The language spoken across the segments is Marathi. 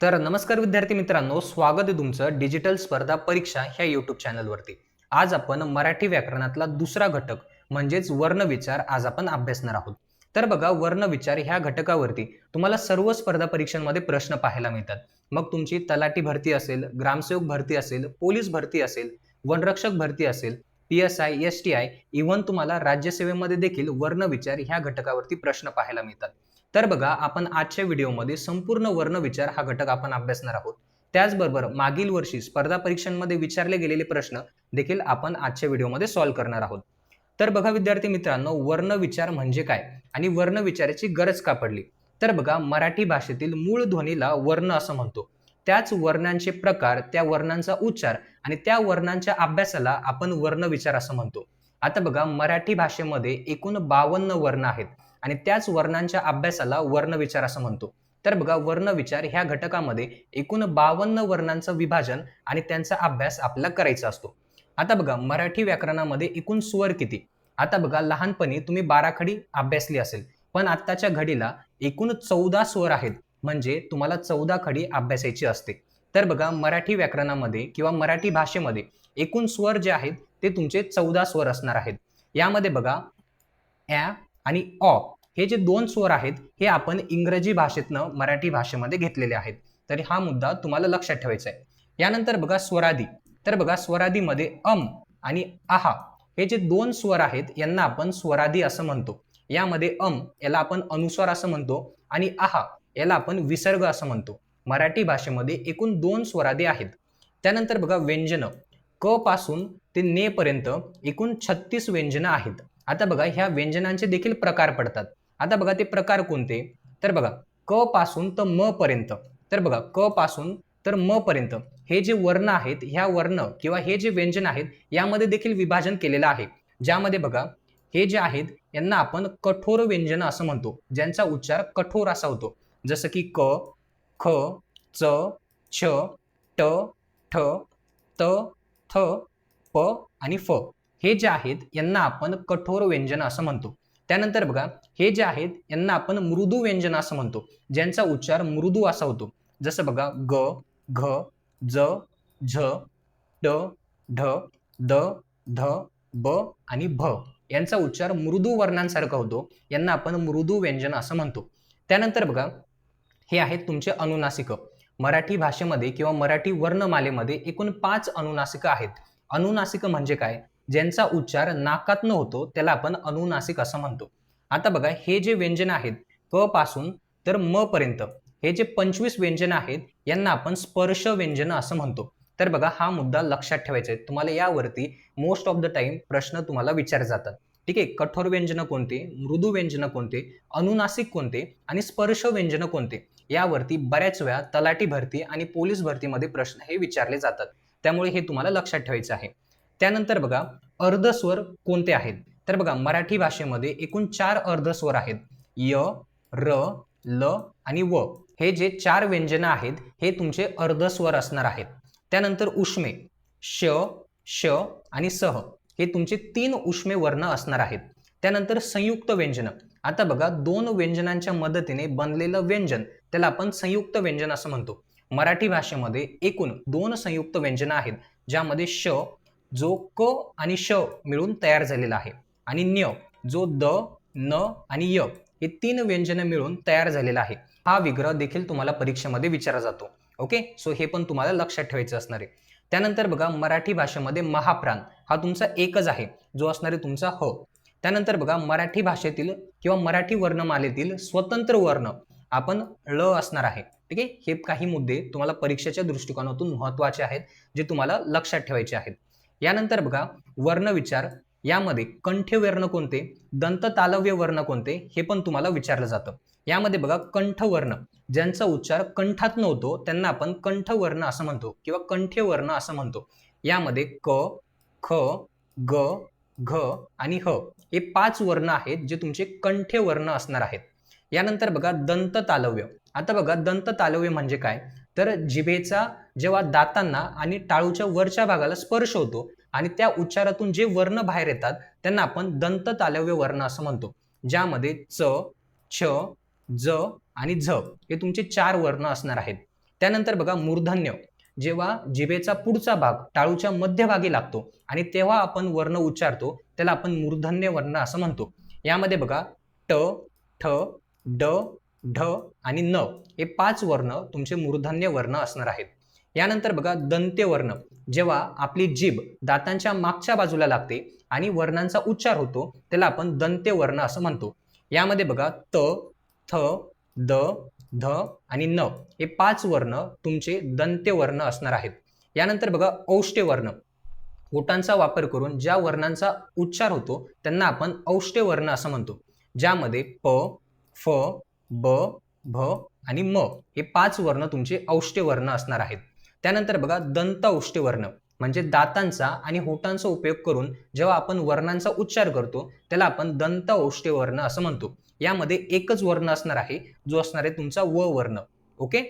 तर नमस्कार विद्यार्थी मित्रांनो स्वागत आहे तुमचं डिजिटल स्पर्धा परीक्षा ह्या यूट्यूब चॅनलवरती आज आपण मराठी व्याकरणातला दुसरा घटक म्हणजेच वर्णविचार आज आपण अभ्यासणार आहोत. तर बघा वर्णविचार ह्या घटकावरती तुम्हाला सर्व स्पर्धा परीक्षांमध्ये प्रश्न पाहायला मिळतात. मग तुमची तलाठी भरती असेल ग्रामसेवक भरती असेल पोलीस भरती असेल वनरक्षक भरती असेल P S I S T I even तुम्हाला राज्यसेवेमध्ये देखील वर्णविचार ह्या घटकावरती प्रश्न पाहायला मिळतात. तर बघा आपण आजच्या व्हिडिओमध्ये संपूर्ण वर्णविचार हा घटक आपण अभ्यासणार आहोत. त्याचबरोबर मागील वर्षी स्पर्धा परीक्षांमध्ये विचारले गेलेले प्रश्न देखील आपण आजच्या व्हिडिओमध्ये सॉल्व्ह करणार आहोत. तर बघा विद्यार्थी मित्रांनो वर्णविचार म्हणजे काय आणि वर्णविचाराची गरज का पडली? तर बघा मराठी भाषेतील मूळ ध्वनीला वर्ण असं म्हणतो. त्याच वर्णांचे प्रकार त्या वर्णांचा उच्चार आणि त्या वर्णांच्या अभ्यासाला आपण वर्णविचार असं म्हणतो. आता बघा मराठी भाषेमध्ये एकूण बावन्न वर्ण आहेत. आणि त्याच वर्णांच्या अभ्यासाला वर्णविचार असं म्हणतो. तर बघा वर्णविचार ह्या घटकामध्ये एकूण बावन्न वर्णांचं विभाजन आणि त्यांचा अभ्यास आपला करायचा असतो. आता बघा मराठी व्याकरणामध्ये एकूण स्वर किती? आता बघा लहानपणी तुम्ही बाराखडी अभ्यासली असेल पण आत्ताच्या घडीला एकूण चौदा स्वर आहेत म्हणजे तुम्हाला चौदा खडी अभ्यासायची असते. तर बघा मराठी व्याकरणामध्ये किंवा मराठी भाषेमध्ये एकूण स्वर जे आहेत ते तुमचे चौदा स्वर असणार आहेत. यामध्ये बघा ॲ आणि ऑ हे जे दोन स्वर आहेत हे आपण इंग्रजी भाषेतनं मराठी भाषेमध्ये घेतलेले आहेत. तरी हा मुद्दा तुम्हाला लक्षात ठेवायचा आहे. यानंतर बघा स्वरादी. तर बघा स्वरादीमध्ये अम आणि आहा हे जे दोन स्वर आहेत यांना आपण स्वरादी असं म्हणतो. यामध्ये अम याला आपण अनुस्वार असं म्हणतो आणि आहा याला आपण विसर्ग असं म्हणतो. मराठी भाषेमध्ये एकूण दोन स्वरादी आहेत. त्यानंतर बघा व्यंजन. क पासून ते ने पर्यंत एकूण छत्तीस व्यंजनं आहेत. आता बघा ह्या व्यंजनांचे देखील प्रकार पडतात. आता बघा ते प्रकार कोणते? तर बघा क पासून तर म पर्यंत. तर बघा क पासून तर म पर्यंत. हे जे वर्ण आहेत ह्या वर्ण किंवा हे जे व्यंजन आहेत यामध्ये देखील विभाजन केलेलं आहे. ज्यामध्ये बघा हे जे आहेत यांना आपण कठोर व्यंजन असं म्हणतो. ज्यांचा उच्चार कठोर असा होतो. जसं की क ख च छ ट ठ त थ प आणि फ. हे जे आहेत यांना आपण कठोर व्यंजन असं म्हणतो. त्यानंतर बघा हे जे आहेत यांना आपण मृदू व्यंजन असं म्हणतो. ज्यांचा उच्चार मृदू असा होतो. जसं बघा ग घ ज झ ट ढ द ध ब आणि भ. यांचा उच्चार मृदू वर्णांसारखा होतो. यांना आपण मृदू व्यंजन असं म्हणतो. त्यानंतर बघा हे आहेत तुमचे अनुनासिक. मराठी भाषेमध्ये किंवा मराठी वर्णमालेमध्ये एकूण पाच अनुनासिक आहेत. अनुनासिक म्हणजे काय? ज्यांचा उच्चार नाकातनं होतो त्याला आपण अनुनासिक असं म्हणतो. आता बघा हे जे व्यंजन आहेत क पासून तर म पर्यंत हे जे पंचवीस व्यंजन आहेत यांना आपण स्पर्श व्यंजन असं म्हणतो. तर बघा हा मुद्दा लक्षात ठेवायचा आहे. तुम्हाला यावरती मोस्ट ऑफ द टाइम प्रश्न तुम्हाला विचार जातात. ठीक आहे कठोर व्यंजनं कोणते मृदू व्यंजन कोणते अनुनासिक कोणते आणि स्पर्श व्यंजनं कोणते यावरती बऱ्याच वेळा तलाठी भरती आणि पोलीस भरतीमध्ये प्रश्न हे विचारले जातात. त्यामुळे हे तुम्हाला लक्षात ठेवायचं आहे. त्यानंतर बघा अर्धस्वर कोणते आहेत? तर बघा मराठी भाषेमध्ये एकूण चार अर्धस्वर आहेत. य र ल आणि व. हे जे चार व्यंजनं आहेत हे तुमचे अर्धस्वर असणार आहेत. त्यानंतर उष्मे श श आणि सह. हे तुमचे तीन उष्मे वर्ण असणार आहेत. त्यानंतर संयुक्त व्यंजन. आता बघा दोन व्यंजनांच्या मदतीने बनलेलं व्यंजन त्याला आपण संयुक्त व्यंजन असं म्हणतो. मराठी भाषेमध्ये एकूण दोन संयुक्त व्यंजनं आहेत ज्यामध्ये श जो क आणि श मिळून तयार झालेला आहे. आणि न्य जो द न आणि य हे तीन व्यंजन मिळून तयार झालेला आहे. हा विग्रह देखील तुम्हाला परीक्षेमध्ये विचारला जातो. ओके? सो हे पण तुम्हाला लक्षात ठेवायचं असणार आहे. त्यानंतर बघा मराठी भाषेमध्ये महाप्राण हा तुमचा एकच आहे. जो असणार आहे तुमचा ह. त्यानंतर बघा मराठी भाषेतील किंवा मराठी वर्णमालेतील स्वतंत्र वर्ण आपण ळ असणार आहे. ठीक आहे? हे काही मुद्दे तुम्हाला परीक्षेच्या दृष्टिकोनातून महत्त्वाचे आहेत जे तुम्हाला लक्षात ठेवायचे आहेत. यानंतर बघा वर्णविचार यामध्ये कंठ वर्ण कोणते? दंत तालव्य वर्ण कोणते? हे पण तुम्हाला विचारलं जातं. यामध्ये बघा कंठवर्ण ज्यांचा उच्चार कंठात नव्हतो त्यांना आपण कंठवर्ण असं म्हणतो किंवा कंठ्य वर्ण असं म्हणतो. यामध्ये क ख ग घ आणि ह हे पाच वर्ण आहेत जे तुमचे कंठ्य वर्ण असणार आहेत. यानंतर बघा दंत तालव्य. आता बघा दंत तालव्य म्हणजे काय? तर जिभेचा जेव्हा दातांना आणि टाळूच्या वरच्या भागाला स्पर्श होतो आणि त्या उच्चारातून जे वर्ण बाहेर येतात त्यांना आपण दंत तालव्य वर्ण असं म्हणतो. ज्यामध्ये च छ ज आणि झ हे तुमचे चार वर्ण असणार आहेत. त्यानंतर बघा मूर्धन्य. जेव्हा जिभेचा पुढचा भाग टाळूच्या मध्यभागी लागतो आणि तेव्हा आपण वर्ण उच्चारतो त्याला आपण मूर्धन्य वर्ण असं म्हणतो. यामध्ये बघा ट ठ ड ढ आणि न हे पाच वर्ण तुमचे मूर्धन्य वर्ण असणार आहेत. यानंतर बघा दंत्य वर्ण. जेव्हा आपली जीभ दातांच्या मागच्या बाजूला लागते आणि वर्णांचा उच्चार होतो त्याला आपण दंत्य वर्ण असं म्हणतो. यामध्ये बघा त थ द ध आणि न हे पाच वर्ण तुमचे दंत्य वर्ण असणार आहेत. यानंतर बघा औष्टे वर्ण. ओटांचा वापर करून ज्या वर्णांचा उच्चार होतो त्यांना आपण औष्टे वर्ण असं म्हणतो. ज्यामध्ये प फ ब भ आणि म हे पाच वर्ण तुमचे औष्टे वर्ण असणार आहेत. त्यानंतर बघा दंत औष्टे वर्ण म्हणजे दातांचा आणि होटांचा उपयोग करून जेव्हा आपण वर्णांचा उच्चार करतो त्याला आपण दंत औष्टे वर्ण असं म्हणतो. यामध्ये एकच वर्ण असणार आहे जो असणार आहे तुमचा व वर्ण. ओके?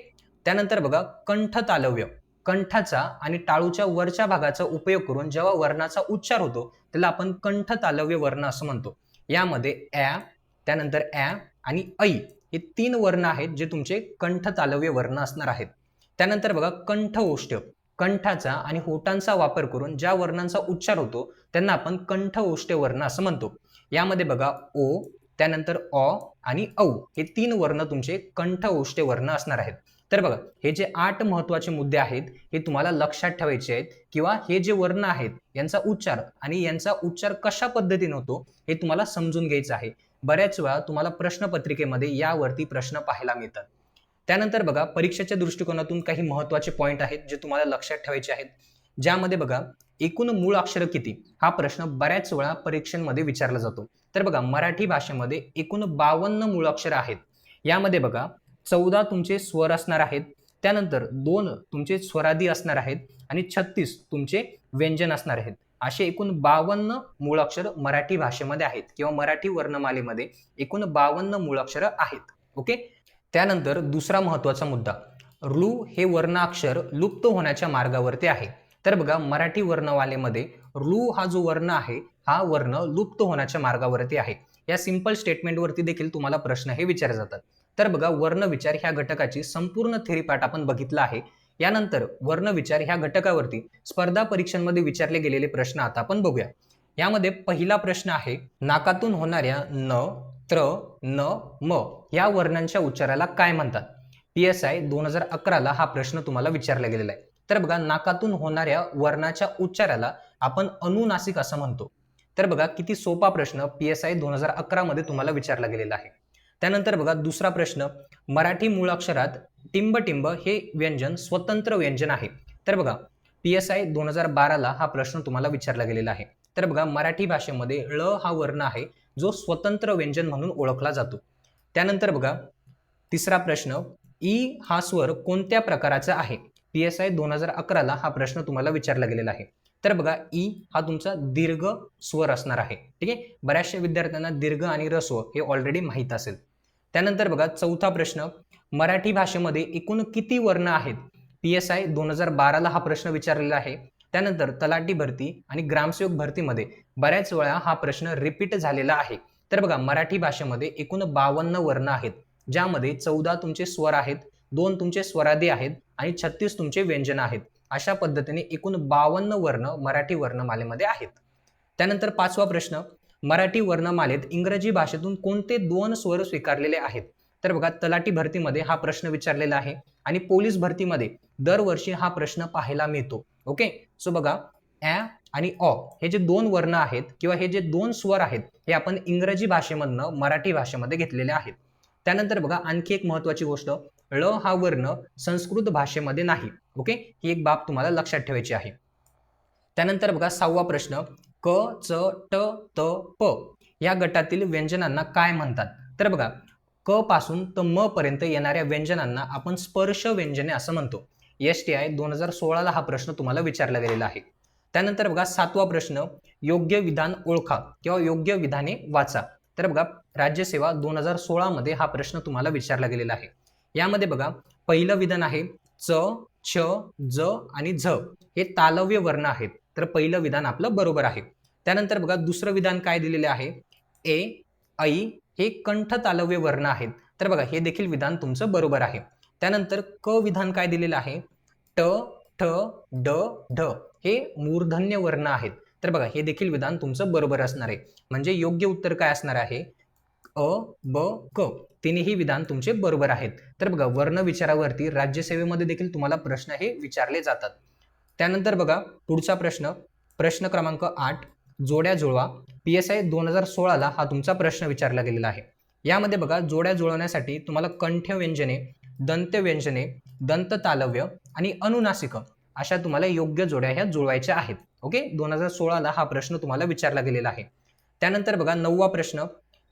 त्यानंतर बघा कंठ तालव्य कंठाचा आणि टाळूच्या वरच्या भागाचा उपयोग करून जेव्हा वर्णाचा उच्चार होतो त्याला आपण कंठ तालव्य वर्ण असं म्हणतो. यामध्ये ॲ त्यानंतर ॲ आणि ऐ. हे तीन वर्ण आहेत जे तुमचे कंठ तालव्य वर्ण असणार आहेत. त्यानंतर बघा कंठ ओष्ठ. कंठाचा आणि होटांचा वापर करून ज्या वर्णांचा उच्चार होतो त्यांना आपण कंठ ओष्ठ वर्ण असं म्हणतो. यामध्ये बघा ओ त्यानंतर अ आणि औ हे तीन वर्ण तुमचे कंठ ओष्टे वर्ण असणार आहेत. तर बघा हे जे आठ महत्त्वाचे मुद्दे आहेत हे तुम्हाला लक्षात ठेवायचे आहेत किंवा हे जे वर्ण आहेत यांचा उच्चार आणि यांचा उच्चार कशा पद्धतीने होतो हे तुम्हाला समजून घ्यायचं आहे. बऱ्याच वेळा तुम्हाला प्रश्नपत्रिकेमध्ये यावरती प्रश्न पाहायला मिळतात. त्यानंतर बघा परीक्षेच्या दृष्टिकोनातून काही महत्त्वाचे पॉईंट आहेत जे तुम्हाला लक्षात ठेवायचे आहेत. ज्यामध्ये बघा एकूण मूळ अक्षर किती? हा प्रश्न बऱ्याच वेळा परीक्षांमध्ये विचारला जातो. तर बघा मराठी भाषेमध्ये एकूण बावन्न मूळ अक्षर आहेत. यामध्ये बघा चौदा तुमचे स्वर असणार आहेत. त्यानंतर दोन तुमचे स्वरादी असणार आहेत. आणि छत्तीस तुमचे व्यंजन असणार आहेत. असे एकूण बावन्न मूळाक्षर मराठी भाषेमध्ये आहेत किंवा मराठी वर्णमालेमध्ये एकूण बावन्न मूळाक्षर आहेत. ओके? त्यानंतर दुसरा महत्त्वाचा मुद्दा. ऋ हे वर्णाक्षर लुप्त होण्याच्या मार्गावरती आहे. तर बघा मराठी वर्णमालेमध्ये ऋ हा जो वर्ण आहे हा वर्ण लुप्त होण्याच्या मार्गावरती आहे. या सिंपल स्टेटमेंटवरती देखील तुम्हाला प्रश्न हे विचारले जातात. तर बघा वर्ण विचार ह्या घटकाची संपूर्ण थेरी आपण बघितला आहे. यानंतर वर्णविचार ह्या घटकावरती स्पर्धा परीक्षांमध्ये विचारले गेलेले प्रश्न आता आपण बघूया. यामध्ये पहिला प्रश्न आहे नाकातून होणाऱ्या न त्र न म या वर्णांच्या उच्चाराला काय म्हणतात? पी एस आय दोन हजार अकराला हा प्रश्न तुम्हाला विचारला गेलेला आहे. तर बघा नाकातून होणाऱ्या वर्णाच्या उच्चाराला आपण अनुनासिक असं म्हणतो. तर बघा किती सोपा प्रश्न पी एस आय दोन हजार अकरा मध्ये तुम्हाला विचारला गेलेला आहे. त्यानंतर बघा दुसरा प्रश्न मराठी मूळाक्षरात टिंब टिंब हे व्यंजन स्वतंत्र व्यंजन आहे. तर बघा पी एस आय दोन हजार बाराला हा प्रश्न तुम्हाला विचारला गेलेला आहे. तर बघा मराठी भाषेमध्ये ळ हा वर्ण आहे जो स्वतंत्र व्यंजन म्हणून ओळखला जातो. त्यानंतर बघा तिसरा प्रश्न ई हा स्वर कोणत्या प्रकाराचा आहे? पी एस आय दोन हजार अकराला हा प्रश्न तुम्हाला विचारला गेलेला आहे. तर बघा ई हा तुमचा दीर्घ स्वर असणार आहे. ठीक आहे? बऱ्याचशा विद्यार्थ्यांना दीर्घ आणि रस्व हे ऑलरेडी माहीत असेल. त्यानंतर बघा चौथा प्रश्न मराठी भाषेमध्ये एकूण किती वर्ण आहेत? पी एस आय दोन हजार बाराला हा प्रश्न विचारलेला आहे. त्यानंतर तलाठी भरती आणि ग्रामसेवक भरतीमध्ये बऱ्याच वेळा हा प्रश्न रिपीट झालेला आहे. तर बघा मराठी भाषेमध्ये एकूण बावन्न वर्ण आहेत ज्यामध्ये चौदा तुमचे स्वर आहेत दोन तुमचे स्वरादी आहेत आणि छत्तीस तुमचे व्यंजन आहेत. अशा पद्धतीने एकूण बावन्न वर्ण मराठी वर्णमालेमध्ये आहेत. त्यानंतर पाचवा प्रश्न मराठी वर्णमालेत इंग्रजी भाषेतून कोणते दोन स्वर स्वीकारलेले आहेत? तर बघा तलाठी भरतीमध्ये हा प्रश्न विचारलेला आहे आणि पोलीस भरतीमध्ये दरवर्षी हा प्रश्न पाहायला मिळतो. ओके? सो बघा ॲ आणि ऑ हे जे दोन वर्ण आहेत किंवा हे जे दोन स्वर आहेत हे आपण इंग्रजी भाषेमधनं मराठी भाषेमध्ये घेतलेले आहेत. त्यानंतर बघा आणखी एक महत्वाची गोष्ट ळ हा वर्ण संस्कृत भाषेमध्ये नाही. ओके? ही एक बाब तुम्हाला लक्षात ठेवायची आहे. त्यानंतर बघा सहावा प्रश्न क च ट त प या गटातील व्यंजनांना काय म्हणतात? तर बघा क पासून त म पर्यंत येणाऱ्या व्यंजनांना आपण स्पर्श व्यंजने असं म्हणतो. एस टी आय दोन हजार सोळाला हा प्रश्न तुम्हाला विचारला गेलेला आहे. त्यानंतर बघा सातवा प्रश्न योग्य विधान ओळखा किंवा योग्य विधाने वाचा. तर बघा राज्यसेवा दोन हजार सोळामध्ये हा प्रश्न तुम्हाला विचारला गेलेला आहे. यामध्ये बघा पहिलं विधान आहे च छ ज आणि झ. हे तालव्य वर्ण आहेत. तर पहिलं विधान आपलं बरोबर आहे. त्यानंतर बघा दुसरं विधान काय दिलेले आहे? ए ऐ हे कंठ तालव्य वर्ण आहेत. तर बघा हे देखील विधान तुमचं बरोबर आहे. त्यानंतर क विधान काय दिलेलं आहे? ट ठ ड ढ हे मूर्धन्य वर्ण आहेत. तर बघा हे देखील विधान तुमचं बरोबर असणार आहे. म्हणजे योग्य उत्तर काय असणार आहे? अ ब क. तिन्ही विधान तुमचे बरोबर आहेत. तर बघा वर्ण विचारावरती राज्यसेवेमध्ये देखील तुम्हाला प्रश्न हे विचारले जातात. त्यानंतर बघा पुढचा प्रश्न. प्रश्न क्रमांक आठ जोड्या जुळवा. पी एस आय दोन हजार सोळाला हा तुमचा प्रश्न विचारला गेलेला आहे. यामध्ये बघा जोड्या जुळवण्यासाठी तुम्हाला कंठ व्यंजने दंत व्यंजने दंत तालव्य आणि अनुनासिक अशा तुम्हाला योग्य जोड्या ह्या जुळवायच्या आहेत. ओके दोन हजार सोळाला हा प्रश्न तुम्हाला विचारला गेलेला आहे. त्यानंतर बघा नववा प्रश्न.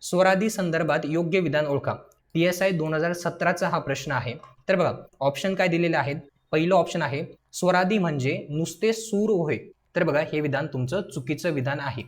स्वरादी संदर्भात योग्य विधान ओळखा. पी एस आय दोन हजार सतराचा हा प्रश्न आहे. तर बघा ऑप्शन काय दिलेले आहेत? पहिलं ऑप्शन आहे स्वरादी म्हणजे नुसते सूर होय. तर बघा हे विधान तुमचं चुकीचं विधान आहे.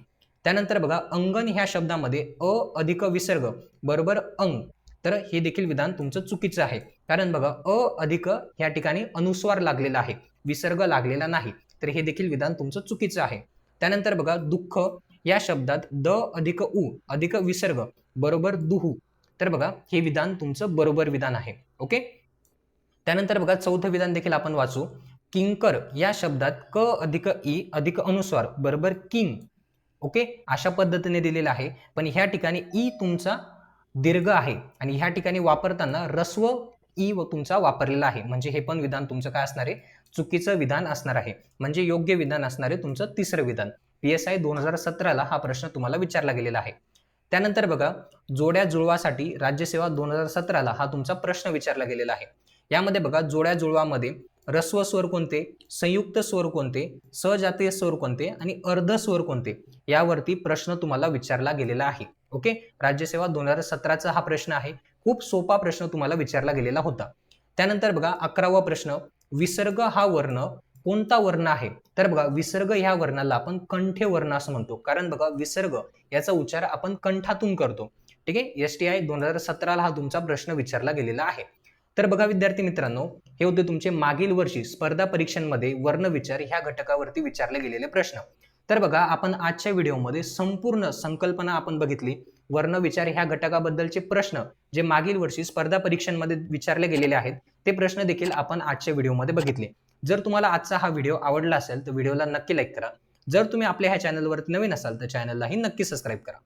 त्यानंतर बघा अंगण ह्या शब्दामध्ये अ अधिक विसर्ग बरोबर अंग. तर हे देखील विधान तुमचं चुकीचं आहे. कारण बघा अ अधिक ह्या ठिकाणी अनुस्वार लागलेला आहे. विसर्ग लागलेला नाही. तर हे देखील विधान तुमचं चुकीचं आहे. त्यानंतर बघा दुःख या शब्दात द अधिक उ अधिक विसर्ग बरोबर दुहू. तर बघा हे विधान तुमचं बरोबर विधान आहे. ओके? त्यानंतर बघा चौथं विधान देखील आपण वाचू. किंकर या शब्दात क अधिक ई अधिक अनुस्वार बरोबर किंग. ओके? अशा पद्धतीने दिलेला आहे. पण ह्या ठिकाणी ई तुमचा दीर्घ आहे. आणि ह्या ठिकाणी वापरताना रस्व ई व तुमचा वापरलेला आहे. म्हणजे हे पण विधान तुमचं काय असणार आहे? चुकीचं विधान असणार आहे. म्हणजे योग्य विधान असणार आहे तुमचं तिसरं विधान. पी एस आय दोन हजार सतराला हा प्रश्न तुम्हाला विचारला गेलेला आहे. त्यानंतर बघा जोड्या जुळवासाठी राज्यसेवा दोन हजार सतराला हा तुमचा प्रश्न विचारला गेलेला आहे. यामध्ये बघा जोड्या जुळवामध्ये रस्व स्वर कोणते? संयुक्त स्वर कोणते? सजातीय स्वर कोणते? आणि अर्ध स्वर कोणते? यावरती प्रश्न तुम्हाला विचारला गेलेला आहे. ओके राज्यसेवा दोन हजार सतराचा हा प्रश्न आहे. खूप सोपा प्रश्न तुम्हाला विचारला गेलेला होता. त्यानंतर बघा अकरावा प्रश्न. विसर्ग हा वर्ण कोणता वर्ण आहे? तर बघा विसर्ग ह्या वर्णाला आपण कंठे वर्ण असं म्हणतो. कारण बघा विसर्ग याचा उच्चार आपण कंठातून करतो. ठीक आहे? एस टी आय दोन हजार सतराला हा तुमचा प्रश्न विचारला गेलेला आहे. तर बघा विद्यार्थी मित्रांनो हे होते तुमचे मागील वर्षी स्पर्धा परीक्षांमध्ये वर्णविचार ह्या घटकावरती विचारले गेलेले प्रश्न. तर बघा आपण आजच्या व्हिडिओमध्ये संपूर्ण संकल्पना आपण बघितली. वर्णविचार ह्या घटकाबद्दलचे प्रश्न जे मागील वर्षी स्पर्धा परीक्षांमध्ये विचारले गेलेले आहेत ते प्रश्न देखील आपण आजच्या व्हिडिओमध्ये बघितले. जर तुम्हाला आजचा हा व्हिडिओ आवडला असेल तर व्हिडिओला नक्की लाईक करा. जर तुम्ही आपल्या ह्या चॅनलवरती नवीन असाल तर चॅनललाही नक्की सबस्क्राईब करा.